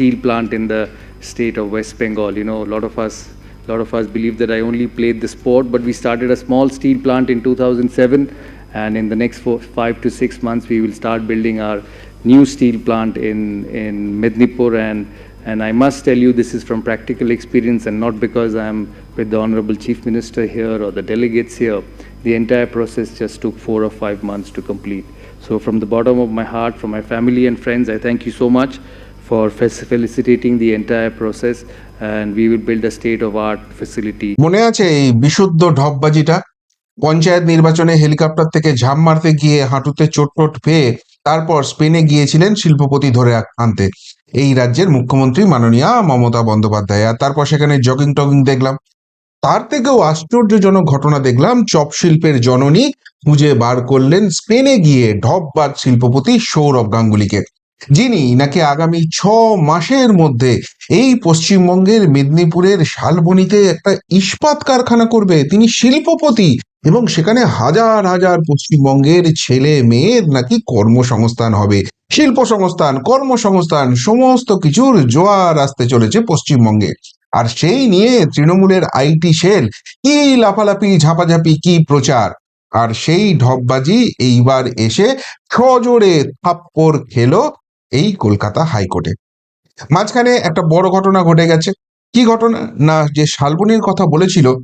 steel plant in the state of West Bengal. You know, a lot of us, a lot of us believe that I only played the sport, but we started a small steel plant in 2007, and in the next four, five to six months, we will start building our new steel plant in in Mednipur and. And I must tell you, this is from practical experience and not because I'm with the Honorable Chief Minister here or the delegates here. The entire process just took four or five months to complete. So, from the bottom of my heart, from my family and friends, I thank you so much মনে আছে এই বিশুদ্ধ ঢপবাজিটা? পঞ্চায়েত নির্বাচনে helicopter থেকে ঝাঁপ মারতে গিয়ে হাঁটুতে চোট টোট পেয়ে তারপর স্পেনে গিয়েছিলেন শিল্পপতি ধরে আনতে। এই রাজ্যের মুখ্যমন্ত্রী মাননীয়া মমতা বন্দ্যোপাধ্যায়। আর তারপর সেখানে জগিং টগিং দেখলাম। তার থেকেও আশ্চর্যজনক ঘটনা দেখলাম, চপ শিল্পের জননী খুঁজে বার করলেন স্পেনে গিয়ে ঢপবাজ শিল্পপতি সৌরভ গাঙ্গুলিকে। যিনি নাকি আগামী ছ মাসের মধ্যে এই পশ্চিমবঙ্গের মেদিনীপুরের শালবনিতে একটা ইস্পাত কারখানা করবে। তিনি শিল্পপতি এবং সেখানে হাজার হাজার পশ্চিমবঙ্গের ছেলে মেয়ের নাকি কর্মসংস্থান হবে। শিল্প সংস্থান কর্মসংস্থান, সমস্ত কিছুর জোয়ার আসতে চলেছে পশ্চিমবঙ্গে। আর সেই নিয়ে তৃণমূলের আইটি সেল কি লাফালাফি, ঝাপাঝাপি, কি প্রচার? আর সেই ঢপবাজি এইবার এসে সজোরে থাপ্পড় খেলো এই কলকাতা হাইকোর্টে। মাঝখানে একটা বড় ঘটনা ঘটে গেছে। কি ঘটনা? না, যে শালবনির কথা বলেছিল,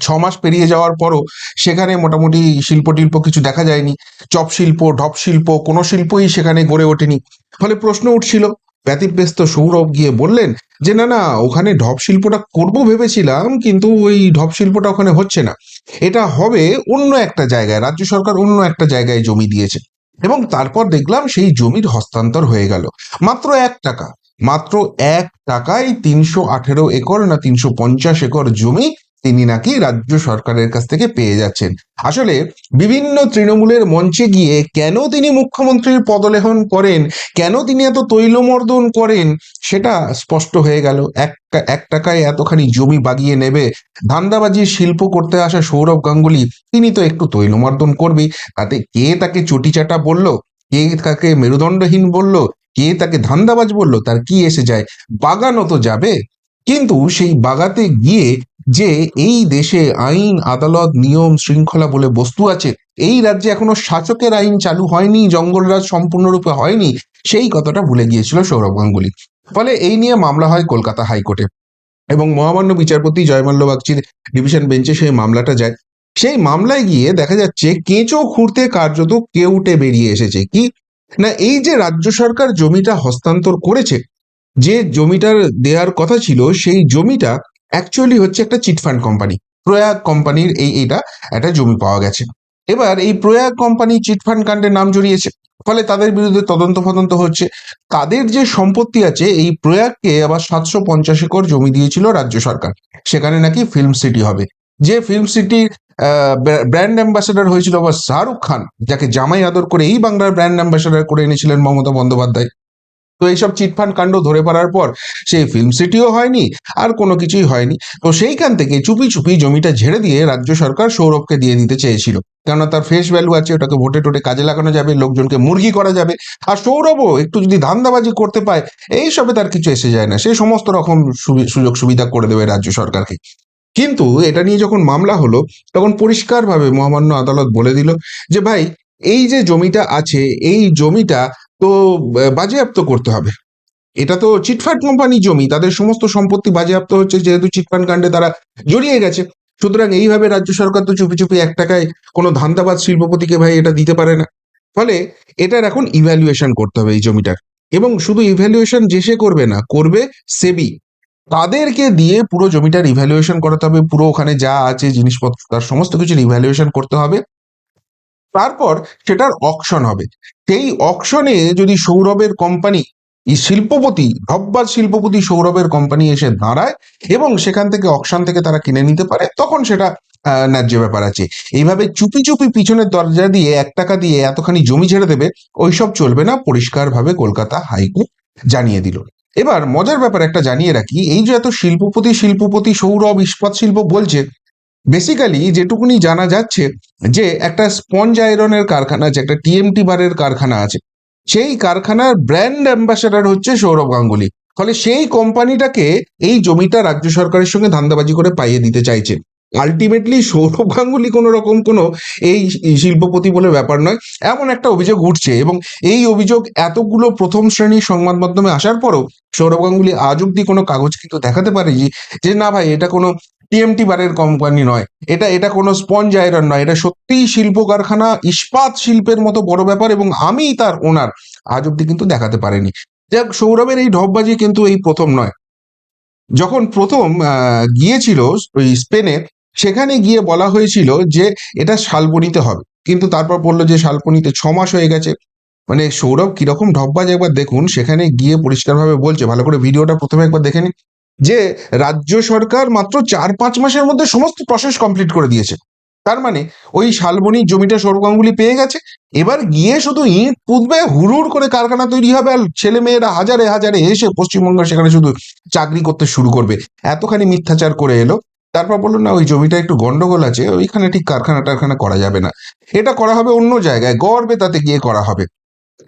ছ মাস পেরিয়ে যাওয়ার পরও সেখানে মোটামুটি শিল্প টিল্প কিছু দেখা যায়নি। চপ শিল্প, ঢপ শিল্প, কোনো শিল্পই সেখানে গড়ে ওঠেনি। ফলে প্রশ্ন উঠছিল, ব্যতিব্যস্ত সৌরভ গিয়ে বললেন যে, না না, ওখানে ঢপ শিল্পটা করব ভেবেছিলাম, কিন্তু ওই ঢপ শিল্পটা ওখানে হচ্ছে না। এটা হবে অন্য একটা জায়গায়, রাজ্য সরকার অন্য একটা জায়গায় জমি দিয়েছে। এবং তারপর দেখলাম সেই জমির হস্তান্তর হয়ে গেল। মাত্র এক টাকা, মাত্র এক টাকায় তিনশো আঠেরো একর না তিনশো পঞ্চাশ একর জমি তিনি নাকি রাজ্য সরকারের কাছ থেকে পেয়ে যাচ্ছেন। আসলে বিভিন্ন তৃণমূলের মঞ্চে গিয়ে কেন তিনি মুখ্যমন্ত্রীর পদলেহন করেন, কেন তিনি এত তৈলমর্দন করেন, সেটা স্পষ্ট হয়ে গেল। এক এক টাকায় এতখানি জমি বাগিয়ে নেবে ধান্দাবাজির শিল্প করতে আসা সৌরভ গাঙ্গুলি, তিনি তো একটু তৈলমর্দন করবেই। তাতে কে তাকে চটিচাটা বলল? কে তাকে মেরুদণ্ডহীন বলল? কে তাকে ধান্দাবাজ বলল? তার কি এসে যায়? বাগানো তো যাবে। কিন্তু সেই বাগাতে গিয়ে যে এই দেশে আইন, আদালত, নিয়ম, শৃঙ্খলা বলে বস্তু আছে, এই রাজ্যে এখনও শাসকের আইন চালু হয়নি জঙ্গলরাজ সম্পূর্ণরূপে হয়নি, সেই কথাটা ভুলে গিয়েছিল সৌরভ গাঙ্গুলি। ফলে এই নিয়ে মামলা হয় কলকাতা হাইকোর্টে। এবং মহামান্য বিচারপতি জয়মাল্য বাগচির ডিভিশন বেঞ্চে সেই মামলাটা যায়। সেই মামলায় গিয়ে দেখা যাচ্ছে, কেঁচো খুঁড়তে কার্যত কেউটে বেরিয়ে এসেছে। কি? না, এই যে রাজ্য সরকার জমিটা হস্তান্তর করেছে, যে জমিটার দেওয়ার কথা ছিল, সেই জমিটা অ্যাকচুয়ালি হচ্ছে একটা চিটফান্ড কোম্পানি। প্রয়াগ কোম্পানির এই এটা একটা জমি পাওয়া গেছে। এবার এই প্রয়াগ কোম্পানি চিটফান্ড কাণ্ডে নাম জড়িয়েছে। ফলে তাদের বিরুদ্ধে তদন্ত ফদন্ত হচ্ছে। তাদের যে সম্পত্তি আছে, এই প্রয়াগকে আবার সাতশো পঞ্চাশ একর জমি দিয়েছিল রাজ্য সরকার। সেখানে নাকি ফিল্ম সিটি হবে। যে ফিল্ম সিটির ব্র্যান্ড অ্যাম্বাসেডার হয়েছিল আবার শাহরুখ খান, যাকে জামাই আদর করে এই বাংলার ব্র্যান্ড অ্যাম্বাসেডর করে এনেছিলেন মমতা বন্দ্যোপাধ্যায়। তো এইসব চিটফান্ড কাণ্ড ধরে পড়ার পর সেই ফিল্ম সিটিও হয়নি, আর কোনো কিছুই হয়নি। তো সেইখান থেকে চুপি চুপি জমিটা ঝেড়ে দিয়ে রাজ্য সরকার সৌরভকে দিয়ে দিতে চেয়েছিল। কেননা তার ফেস ভ্যালু আছে, ওটাকে ভোটে টোটে কাজে লাগানো যাবে, লোকজনকে মুরগি করা যাবে, আর সৌরভও একটু যদি ধান্দাবাজি করতে পায় এই সবে তার কিছু এসে যায় না। সে সমস্ত রকম সুযোগ সুবিধা করে দেবে রাজ্য সরকারকে। কিন্তু এটা নিয়ে যখন মামলা হলো, তখন পরিষ্কারভাবে মহামান্য আদালত বলে দিল যে, ভাই, এই যে জমিটা আছে, এই জমিটা তো বাজেয়াপ্ত করতে হবে। এটা তো চিটফান্ড কোম্পানি জমি, তাদের সমস্ত সম্পত্তি বাজেয়াপ্ত হচ্ছে, যেহেতু চিটফান্ড কাণ্ডে তারা জড়িয়ে গেছে। সুতরাং এইভাবে রাজ্য সরকার তো চুপি চুপি এক টাকায় কোনো ধান্দাবাদ শিল্পপতিকে ভাই এটা দিতে পারে না। ফলে এটার এখন ইভ্যালুয়েশন করতে হবে এই জমিটার এবং শুধু ইভ্যালুয়েশন যে সে করবে না, করবে সেবি। তাদেরকে দিয়ে পুরো জমিটার ইভ্যালুয়েশন করাতে হবে, পুরো ওখানে যা আছে জিনিসপত্র, তার সমস্ত কিছুর ইভ্যালুয়েশন করতে হবে। তারপর সেটার অকশন হবে। সেই অকশনে যদি সৌরভের কোম্পানি এই শিল্পপতি, ধব্বার শিল্পপতি সৌরভের কোম্পানি এসে দাঁড়ায় এবং সেখান থেকে অকশন থেকে তারা কিনে নিতে পারে, তখন সেটা ন্যায্য ব্যাপার আছে। এইভাবে চুপি চুপি পিছনের দরজা দিয়ে, এক টাকা দিয়ে এতখানি জমি ছেড়ে দেবে, ওইসব চলবে না, পরিষ্কারভাবে কলকাতা হাইকোর্ট জানিয়ে দিল। এবার মজার ব্যাপার একটা জানিয়ে রাখি, এই যে এত শিল্পপতি শিল্পপতি সৌরভ ইস্পাত শিল্প বলছে বেসিক্যালি যেটুকুনি জানা যাচ্ছে যে একটা স্পঞ্জ আয়রনের কারখানা আছে, একটা টিএমটি বারের কারখানা আছে, সেই কারখানার ব্র্যান্ড অ্যাম্বাসেডর হচ্ছে সৌরভ গাঙ্গুলি। ফলে সেই কোম্পানিটাকে এই জমিটা রাজ্য সরকারের সঙ্গে ধান্দাবাজি করে পাইয়ে দিতে চাইছে। আলটিমেটলি সৌরভ গাঙ্গুলি কোনো রকম কোনো এই শিল্পপতি বলে ব্যাপার নয়। এমন একটা অভিযোগ উঠছে এবং এই অভিযোগ এতগুলো প্রথম শ্রেণির সংবাদ মাধ্যমে আসার পরও সৌরভ গাঙ্গুলি আজ অব্দি কোনো কাগজ কিন্তু দেখাতে পারেনি যে, না ভাই, এটা কোনো টিএমটি বারের কোম্পানি নয়। এটা এটা কোনো স্পঞ্জ আয়রন নয়। এটা সত্যিই শিল্প কারখানা ইস্পাত শিল্পের মতো বড় ব্যাপার এবং আমি তার ওনার আজ অব্দি কিন্তু দেখাতে পারেনি। যাক, সৌরভের এই ঢপবাজি কিন্তু এই প্রথম নয়। যখন প্রথম গিয়েছিল ওই স্পেনে সেখানে গিয়ে বলা হয়েছিল যে এটা শালবনিতে হবে। কিন্তু তারপর বলল যে শালবনিতে ছ মাস হয়ে গেছে। মানে সৌরভ কীরকম ঢপবাজ একবার দেখুন, সেখানে গিয়ে পরিষ্কারভাবে বলছে। ভালো করে ভিডিওটা প্রথমে একবার দেখে নিন। যে রাজ্য সরকার মাত্র চার পাঁচ মাসের মধ্যে সমস্ত প্রসেস কমপ্লিট করে দিয়েছে। তার মানে ওই শালবনির জমিটা সৌরভ গাঙ্গুলি পেয়ে গেছে। এবার গিয়ে শুধু ইট পুঁতবে হুড়ুর করে কারখানা তৈরি হবে আর ছেলে মেয়েরা হাজারে হাজারে এসে পশ্চিমবঙ্গ সেখানে শুধু চাকরি করতে শুরু করবে। এতখানি মিথ্যাচার করে এলো। তারপর বলল, না, ওই জমিটা একটু গন্ডগোল আছে, ওইখানে ঠিক কারখানা টারখানা করা যাবে না। এটা করা হবে অন্য জায়গায় গর্বে তাতে গিয়ে করা হবে।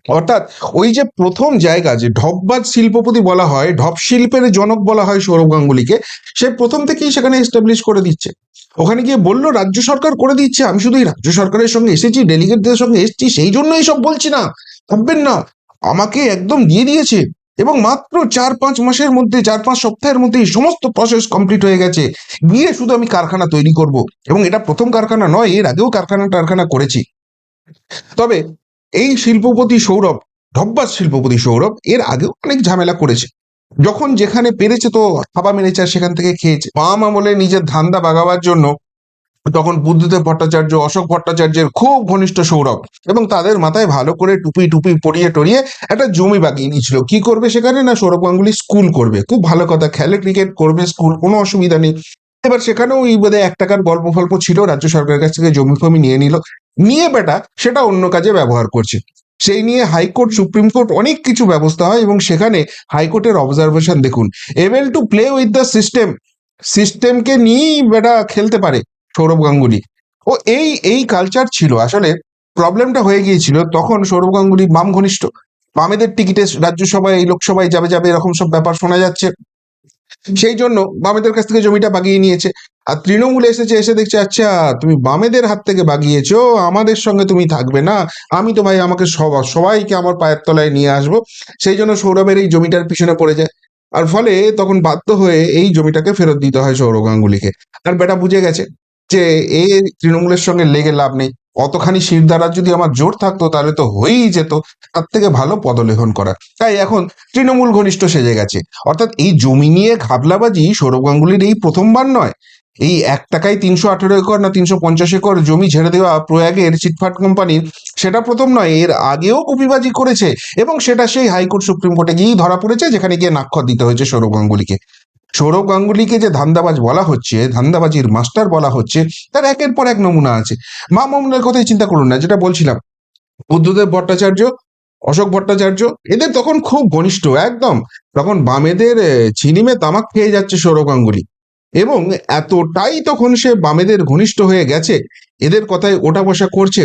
অর্থাৎ ওই যে প্রথম জায়গা যে ঢপবাজ শিল্পপতি বলা হয়, ঢপ শিল্পের জনক বলা হয় সৌরভ গাঙ্গুলিকে, সে প্রথম থেকেই সেখানে এস্টাবলিশ করে দিচ্ছে। ওখানে গিয়ে বলল, রাজ্য সরকার করে দিচ্ছে, আমি শুধু এই রাজ্য সরকারের সঙ্গে এসেছি ডেলিগেটদের সঙ্গে এসেছি, সেই জন্য এইসব বলছি না। ভাববেন না, আমাকে একদম দিয়ে দিয়েছে এবং মাত্র চার পাঁচ মাসের মধ্যে চার পাঁচ সপ্তাহের মধ্যে এই সমস্ত প্রসেস কমপ্লিট হয়ে গেছে। গিয়ে শুধু আমি কারখানা তৈরি করব এবং এটা প্রথম কারখানা নয়, এর আগেও কারখানা টারখানা করেছি। তবে এই শিল্পপতি সৌরভ, ধব্বাস শিল্পপতি সৌরভ এর আগেও অনেক ঝামেলা করেছে। যখন যেখানে পেরেছে তো থাবা মেরেছে আর সেখান থেকে খেয়েছে। বাম আমলে নিজের ধান্দা বাগাবার জন্য তখন বুদ্ধদেব ভট্টাচার্য, অশোক ভট্টাচার্যের খুব ঘনিষ্ঠ সৌরভ এবং তাদের মাথায় ভালো করে টুপি টুপি পরিয়ে টরিয়ে একটা জমি বাগিয়ে নিয়েছিল। কি করবে সেখানে? না সৌরভ গাঙ্গুলি স্কুল করবে। খুব ভালো কথা, খেলে ক্রিকেট করবে, স্কুল কোনো অসুবিধা নেই। এবার সেখানেও এই বোধহয় এক টাকার গল্প ফল্প ছিল, রাজ্য সরকারের কাছ থেকে জমি ফমি নিয়ে নিল। নিয়ে বেটা সেটা অন্য কাজে ব্যবহার করছে। সেই নিয়ে হাইকোর্ট, সুপ্রিম কোর্ট অনেক কিছু ব্যবস্থা হয় এবং সেখানে হাইকোর্টের অবজারভেশন দেখুন। Able to play with the system সিস্টেমকে নিয়েই বেটা খেলতে পারে সৌরভ গাঙ্গুলি। ও এই এই কালচার ছিল। আসলে প্রবলেমটা হয়ে গিয়েছিল। তখন সৌরভ গাঙ্গুলি বাম ঘনিষ্ঠ বামেদের টিকিটে রাজ্যসভায় লোকসভায় যাবে যাবে, এরকম সব ব্যাপার শোনা যাচ্ছে। সেই জন্য বামেদের কাছ থেকে জমিটা বাগিয়ে নিয়েছে। আর তৃণমূল এসেছে, এসে দেখছে আচ্ছা তুমি বামেদের হাত থেকে বাগিয়েছো, আমাদের সঙ্গে তুমি থাকবে না, আমি তো ভাই আমাকে সব- সবাইকে আমার পায়ের তলায় নিয়ে আসব। সেই জন্য সৌরভের এই জমিটার পিছনে পড়ে যায়। আর ফলে তখন বাধ্য হয়ে এই জমিটাকে ফেরত দিতে হয় সৌরভ গাঙ্গুলিকে। আর বেটা বুঝে গেছে যে এ তৃণমূলের সঙ্গে লেগে লাভ নেই। অতখানি শিরদারার যদি আমার জোর থাকতো, তাহলে তো হয়েই যেত। তার থেকে ভালো পদলেখন করা। তাই এখন তৃণমূল ঘনিষ্ঠ সেজে গেছে। অর্থাৎ এই জমি নিয়ে ঘাবলাবাজি সৌরভ গাঙ্গুলির এই প্রথমবার নয়। এই এক টাকায় তিনশো আঠেরো একর না তিনশো পঞ্চাশ একর জমি ছেড়ে দেওয়া প্রয়াগের চিটফাট কোম্পানির, সেটা প্রথম নয়, এর আগেও কপিবাজি করেছে। এবং সেটা সেই হাইকোর্ট সুপ্রিম কোর্টে গিয়েই ধরা পড়েছে, যেখানে গিয়ে নাক্ষর দিতে হয়েছে সৌরভ গাঙ্গুলিকে। সৌরভ গাঙ্গুলিকে যে ধান্দাবাজ বলা হচ্ছে, ধান্দাবাজির মাস্টার বলা হচ্ছে, তার একের পর এক নমুনা আছে। মা মমুনের কথাই চিন্তা করুন না, যেটা বলছিলাম, বুদ্ধদেব ভট্টাচার্য, অশোক ভট্টাচার্য, এদের তখন খুব ঘনিষ্ঠ, একদম। তখন বামেদের চিনিমে তামাক খেয়ে যাচ্ছে সৌরভ গাঙ্গুলি। এবং এতটাই তখন সে বামেদের ঘনিষ্ঠ হয়ে গেছে, এদের কথায় ওটা বসা করছে।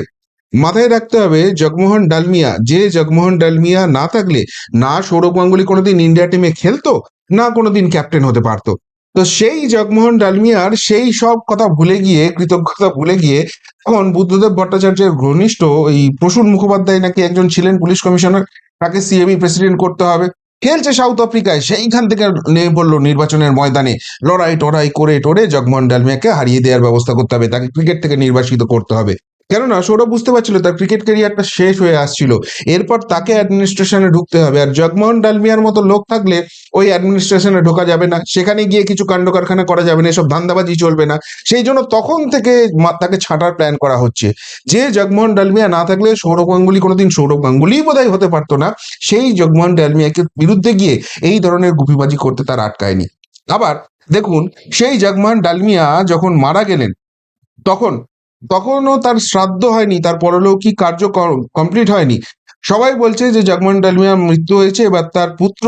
মাথায় রাখতে হবে, জগমোহন ডালমিয়া, যে জগমোহন ডালমিয়া না থাকলে, না সৌরভ গাঙ্গুলি কোনোদিন ইন্ডিয়া টিমে খেলতো, না কোনোদিন ক্যাপ্টেন হতে পারতো। তো সেই জগমোহন ডালমিয়ার সেই সব কথা ভুলে গিয়ে, কৃতজ্ঞতা ভুলে গিয়ে, তখন বুদ্ধদেব ভট্টাচার্যের ঘনিষ্ঠ এই প্রসূন মুখোপাধ্যায় নাকি একজন ছিলেন পুলিশ কমিশনার, তাকে সিএবি প্রেসিডেন্ট করতে হবে। খেলছে সাউথ আফ্রিকায় সেইখান থেকে নেমে পড়ল নির্বাচনের ময়দানে। লড়াই টড়াই করে টোরে জগমোহন ডালমিয়াকে হারিয়ে দেওয়ার ব্যবস্থা করতে হবে, তাকে ক্রিকেট থেকে নির্বাসিত করতে হবে। কেননা সৌরভ বুঝতে পারছিল তার ক্রিকেট ক্যারিয়ারটা শেষ হয়ে আসছিল। এরপর তাকে অ্যাডমিনিস্ট্রেশনে ঢুকতে হবে। আর জগমোহন ডালমিয়ার মতো লোক থাকলে ওই অ্যাডমিনিস্ট্রেশনে ঢোকা যাবে না। সেখানে গিয়ে কিছু কাণ্ড কারখানা করা যাবে না। এসব ধান্দাবাজি চলবে না। সেই জন্য তখন থেকে তাকে ছাঁটার প্ল্যান করা হচ্ছে। যে জগমোহন ডালমিয়া না থাকলে সৌরভ গাঙ্গুলি কোনোদিন সৌরভ গাঙ্গুলি বোধহয় হতে পারতো না। সেই জগমোহন ডালমিয়াকে বিরুদ্ধে গিয়ে এই ধরনের গুপিবাজি করতে তার আটকায়নি। আবার দেখুন, সেই জগমোহন ডালমিয়া যখন মারা গেলেন, তখন তখনও তার শ্রাদ্ধ হয়নি, তার পরলৌকিক কার্য কমপ্লিট হয়নি। সবাই বলছে যে জগমোহন ডালমিয়া মৃত্যু হয়েছে, এবার তার পুত্র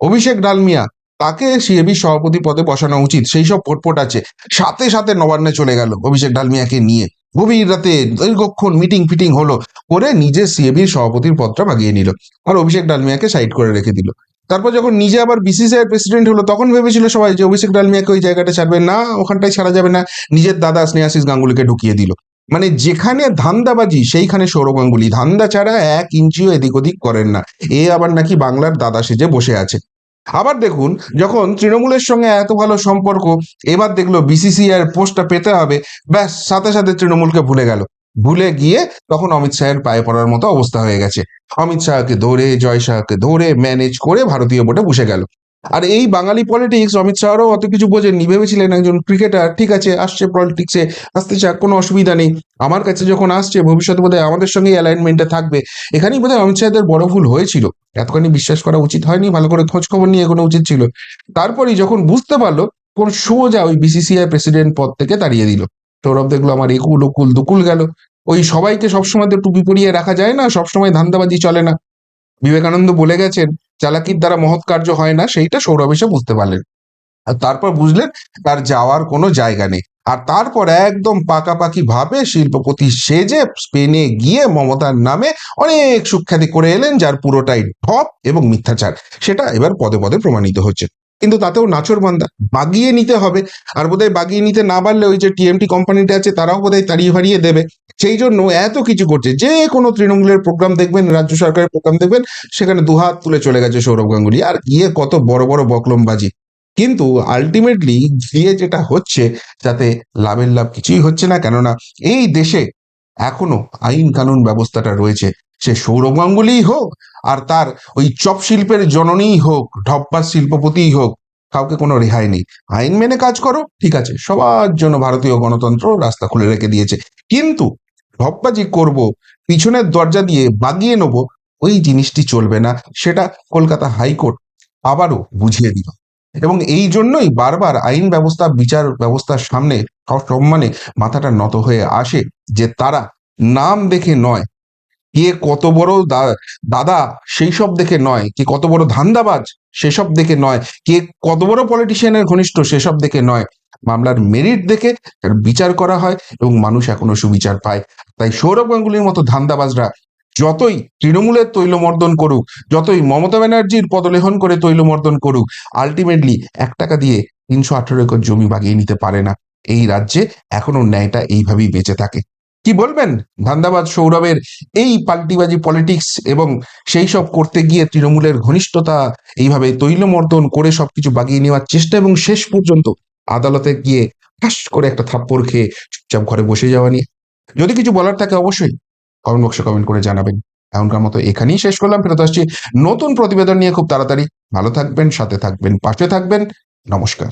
অভিষেক ডালমিয়া, তাকে সিএবি সভাপতি পদে বসানো উচিত। সেই সব পটপট আছে। সাথে সাথে নবান্নে চলে গেল অভিষেক ডালমিয়াকে নিয়ে। গভীর রাতে দীর্ঘক্ষণ মিটিং ফিটিং হলো করে নিজে সিএবির সভাপতির পদটা বাগিয়ে নিল। আর অভিষেক ডালমিয়াকে সাইড করে রেখে দিল। তারপর যখন নিজে আবার বিসিসিআই প্রেসিডেন্ট হলো, তখন ভেবেছিল সবাই যে অভিষেক ডালমিয়াকে ওই জায়গাটা ছাড়বে। না, ওখানটায় ছাড়া যাবে না। নিজের দাদা স্নেহাশিস গাঙ্গুলিকে ঢুকিয়ে দিল। মানে যেখানে ধান্দাবাজি, সেইখানে সৌরভ গাঙ্গুলি। ধান্দা ছাড়া এক ইঞ্চিও এদিক ওদিক করেন না। এ আবার নাকি বাংলার দাদা সেজে বসে আছে। আবার দেখুন, যখন তৃণমূলের সঙ্গে এত ভালো সম্পর্ক, এবার দেখল বিসিসিআই পোস্টটা পেতে হবে। ব্যাস, সাথে সাথে তৃণমূলকে ভুলে গেল। ভুলে গিয়ে তখন অমিত শাহের পায়ে পড়ার মতো অবস্থা হয়ে গেছে। অমিত শাহকে ধরে, জয় শাহকে ধরে ম্যানেজ করে ভারতীয় বোর্ডে বসে গেল। আর এই বাঙালি পলিটিক্স অমিত শাহরও অত কিছু বোঝেননি। ভেবেছিলেন একজন ক্রিকেটার ঠিক আছে, আসছে পলিটিক্সে আসতে চাক, কোনো অসুবিধা নেই। আমার কাছে যখন আসছে, ভবিষ্যতে বোধহয় আমাদের সঙ্গে অ্যালাইনমেন্টে থাকবে। এখানেই বোধহয় অমিত শাহদের বড় ভুল হয়েছিল। এতখানি বিশ্বাস করা উচিত হয়নি, ভালো করে খোঁজ খবর নিয়ে এগোনো উচিত ছিল। তারপরেই যখন বুঝতে পারল, কোন সোজা ওই বিসিসিআই প্রেসিডেন্ট পদ থেকে তাড়িয়ে দিল। সৌরভ দেখল আমার একুল উকুল দুকুল গেল। ওই সবাইকে সবসময় তো টুপি পরিয়ে রাখা যায় না, সবসময় ধান্দাবাজি চলে না। বিবেকানন্দ বলে গেছেন, চালাকির দ্বারা মহৎ কার্য হয় না, সেইটা সৌরভ এসে বুঝতে পারলেন। আর তারপর বুঝলেন, তার যাওয়ার কোনো জায়গা নেই। আর তারপর একদম পাকাপাকি ভাবে শিল্পপতি সেজে স্পেনে গিয়ে মমতার নামে অনেক সুখ্যাতি করে এলেন, যার পুরোটাই ঠপ এবং মিথ্যাচার। সেটা এবার পদে পদে প্রমাণিত হচ্ছে। কিন্তু তাতেও নাচর বান্দা। বাগিয়ে নিতে হবে। আর বোধহয় বাগিয়ে নিতে না পারলে ওই যে টিএমটি কোম্পানিটা আছে, তারাও বোধহয় তাড়িয়ে ফাড়িয়ে দেবে। সেই জন্য এত কিছু করছে। যে কোনো তৃণমূলের প্রোগ্রাম দেখবেন, রাজ্য সরকারের প্রোগ্রাম দেখবেন, সেখানে দুহাত তুলে চলে গেছে সৌরভ গাঙ্গুলি। আর গিয়ে কত বড় বড় বকলমবাজি। কিন্তু আলটিমেটলি গিয়ে যেটা হচ্ছে যাতে লাভের লাভ কিছুই হচ্ছে না। কেননা এই দেশে এখনও আইন কানুন ব্যবস্থাটা রয়েছে। সে সৌরভ গাঙ্গুলিই হোক আর তার ওই চপ শিল্পের জননীই হোক ঢপ্পার শিল্পপতিই হোক, কাউকে কোনো রেহাই নেই। আইন মেনে কাজ করো, ঠিক আছে, সবার জন্য ভারতীয় গণতন্ত্র রাস্তা খুলে রেখে দিয়েছে। কিন্তু ঢপবাজি করব, পিছনের দরজা দিয়ে বাগিয়ে নেব, ওই জিনিসটি চলবে না, সেটা কলকাতা হাইকোর্ট আবারও বুঝিয়ে দিল। এবং এই জন্যই বারবার আইন ব্যবস্থা, বিচার ব্যবস্থার সামনে সম্মানে মাথাটা নত হয়ে আসে যে তারা নাম দেখে নয় কে কত বড় দাদা সেই সব দেখে নয়, কে কত বড় ধান্দাবাজ সেসব দেখে নয়, কে কত বড় পলিটিশিয়ানের ঘনিষ্ঠ সেসব দেখে নয়। মামলার মেরিট দেখে বিচার করা হয় এবং মানুষ এখনও সুবিচার পায়। তাই সৌরভ গাঙ্গুলির মতো ধান্দাবাজরা যতই তৃণমূলের তৈলমর্দন করুক, যতই মমতা ব্যানার্জির পদলেহন করে তৈলমর্দন করুক আলটিমেটলি এক টাকা দিয়ে তিনশো আঠেরো একর জমি বাগিয়ে নিতে পারে না। এই রাজ্যে এখনও ন্যায়টা এইভাবেই বেঁচে থাকে। কি বলবেন? ধান্দাবাজ সৌরভের এই পাল্টিবাজি পলিটিক্স এবং সেই সব করতে গিয়ে তৃণমূলের ঘনিষ্ঠতা এইভাবে তৈলমর্দন করে সবকিছু বাগিয়ে নেওয়ার চেষ্টা এবং শেষ পর্যন্ত আদালতে গিয়ে ঠাস করে একটা থাপ্পড় খেয়ে চুপচাপ ঘরে বসে যাওয়া নিয়ে। যদি কিছু বলার থাকে অবশ্যই কমেন্ট বক্সে কমেন্ট করে জানাবেন। এখনকার মতো এখানেই শেষ করলাম। ফেরত আসছি নতুন প্রতিবেদন নিয়ে খুব তাড়াতাড়ি। ভালো থাকবেন, সাথে থাকবেন, পাশে থাকবেন। নমস্কার।